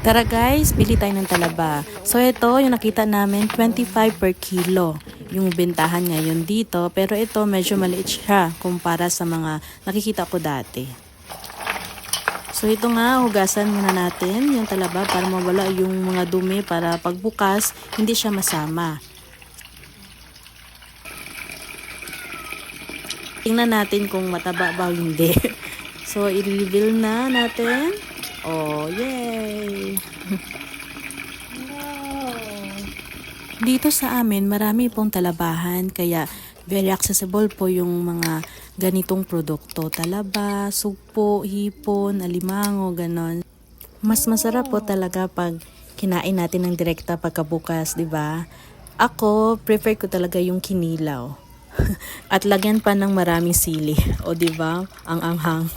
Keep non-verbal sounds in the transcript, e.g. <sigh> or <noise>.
Tara guys, bili tayo ng talaba. So ito, yung nakita namin, 25 per kilo yung bentahan ngayon dito. Pero ito, medyo maliit siya kumpara sa mga nakikita ko dati. So ito nga, hugasan muna natin yung talaba para mawala yung mga dumi para pagbukas, hindi siya masama. Tingnan natin kung mataba ba o hindi. <laughs> So, i-reveal na natin. Oh, yay! <laughs> Dito sa amin, marami pong talabahan, kaya very accessible po yung mga ganitong produkto. Talaba, sugpo, hipon, alimango, ganon. Mas masarap po talaga pag kinain natin ng direkta pagkabukas, di ba? Ako, prefer ko talaga yung kinilaw. <laughs> At lagyan pa ng maraming sili. <laughs> O di ba? Ang anghang.